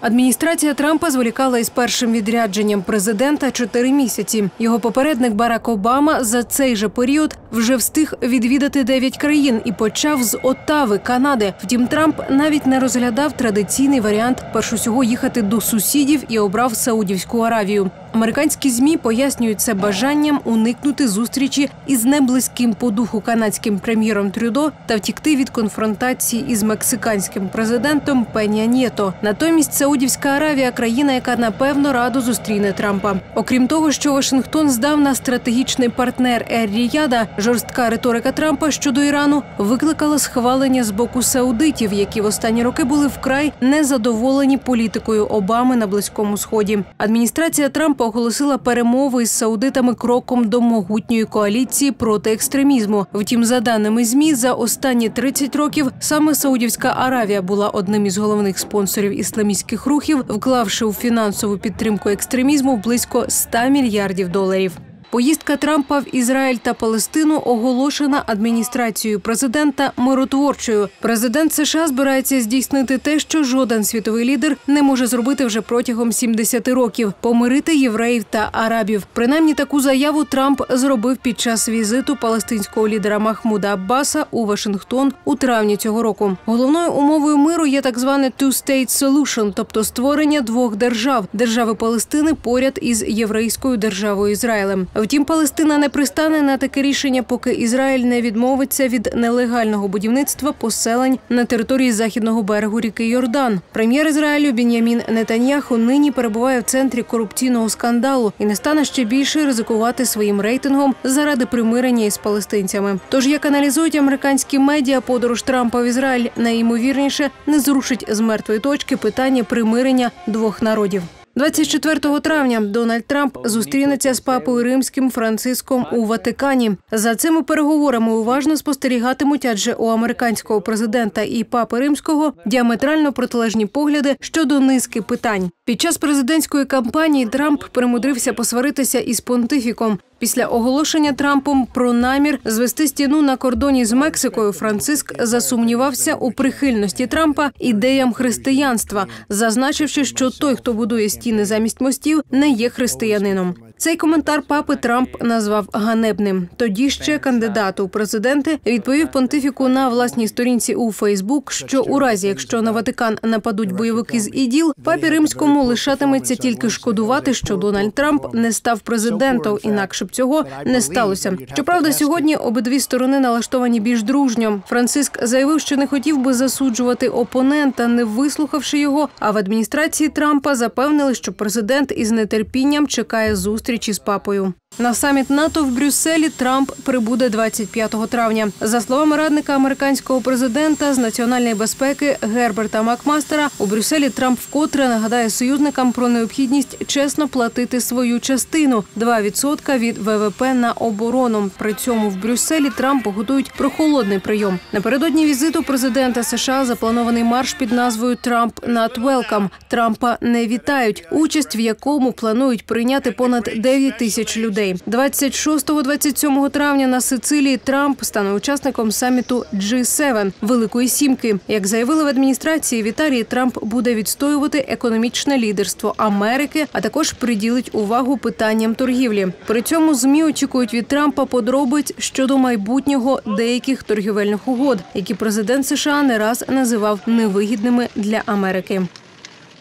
Адміністрація Трампа зволікала із першим відрядженням президента чотири місяці. Його попередник Барак Обама за цей же період вже встиг відвідати дев'ять країн і почав з Оттави, Канади. Втім, Трамп навіть не розглядав традиційний варіант перш їхати до сусідів і обрав Саудівську Аравію. Американські змі пояснюють це бажанням уникнути зустрічі із неблизьким по духу канадським прем'єром Трюдо та втікти від конфронтації із мексиканським президентом Пеня Нєто. Натомість Саудівська Аравія країна, яка напевно радо зустріне Трампа. Окрім того, що Вашингтон здав на стратегічний партнер Ер-Ріяда, жорстка риторика Трампа щодо Ірану викликала схвалення з боку саудитів, які в останні роки були вкрай незадоволені політикою Обами на близькому сході. Адміністрація Трампа оголосила перемови із саудитами кроком до могутньої коаліції проти екстремізму. Втім, за даними змі, за останні 30 років саме Саудівська Аравія була одним із головних спонсорів ісламістських рухів, вклавши у фінансову підтримку екстремізму близько 100 мільярдів доларів. Поїздка Трампа в Ізраїль та Палестину оголошена адміністрацією президента миротворчою. Президент США збирається здійснити те, що жоден світовий лідер не може зробити вже протягом 70 років помирити євреїв та арабів. Принаймні таку заяву Трамп зробив під час візиту палестинського лідера Махмуда Аббаса у Вашингтон у травні цього року. Головною умовою миру є так зване «two-state solution», тобто створення двох держав держави Палестини поряд із єврейською державою Ізраїлем. Втім, Палестина не пристане на таке рішення, поки Ізраїль не відмовиться від нелегального будівництва поселень на території західного берегу ріки Йордан. Прем'єр Ізраїлю Бін'ямін Нетаньяху нині перебуває в центрі корупційного скандалу і не стане ще більше ризикувати своїм рейтингом заради примирення із палестинцями. Тож як аналізують американські медіа, подорож Трампа в Ізраїль найімовірніше не зрушить з мертвої точки питання примирення двох народів. 24 травня Дональд Трамп зустрінеться з папою римським Франциском у Ватикані. За цими переговорами уважно спостерігатимуть, адже у американського президента і папи римського діаметрально протилежні погляди щодо низки питань. Під час президентської кампанії Трамп примудрився посваритися із понтифіком. Після оголошення Трампом про намір звести стіну на кордоні з Мексикою, Франциск засумнівався у прихильності Трампа ідеям християнства, зазначивши, що той, хто будує стіни замість мостів, не є християнином. Цей коментар папи Трамп назвав ганебним. Тоді ще кандидат у президенти відповів понтифіку на власній сторінці у Фейсбук, що у разі, якщо на Ватикан нападуть бойовики з іділ, папі римському лишатиметься тільки шкодувати, що Дональд Трамп не став президентом, інакше б цього не сталося. Щоправда, сьогодні обидві сторони налаштовані більш дружньо. Франциск заявив, що не хотів би засуджувати опонента, не вислухавши його. А в адміністрації Трампа запевнили, що президент із нетерпінням чекає зустрічі з папою. На саміт НАТО в Брюсселі Трамп прибуде 25 травня. За словами радника американського президента з національної безпеки Герберта Макмастера, у Брюсселі Трамп вкотре нагадає союзникам про необхідність чесно платити свою частину 2% від ВВП на оборону. При цьому в Брюсселі Трамп готують прохолодний прийом. Напередодні візиту президента США запланований марш під назвою Трамп not welcome». Трампа не вітають, участь в якому планують прийняти понад 9 тисяч людей. 26-27 травня на Сицилії Трамп стане учасником саміту G7 Великої Сімки. Як заявили в адміністрації, в Трамп буде відстоювати економічне лідерство Америки, а також приділить увагу питанням торгівлі. При цьому змі очікують від Трампа подробиць щодо майбутнього деяких торгівельних угод, які президент США не раз називав невигідними для Америки.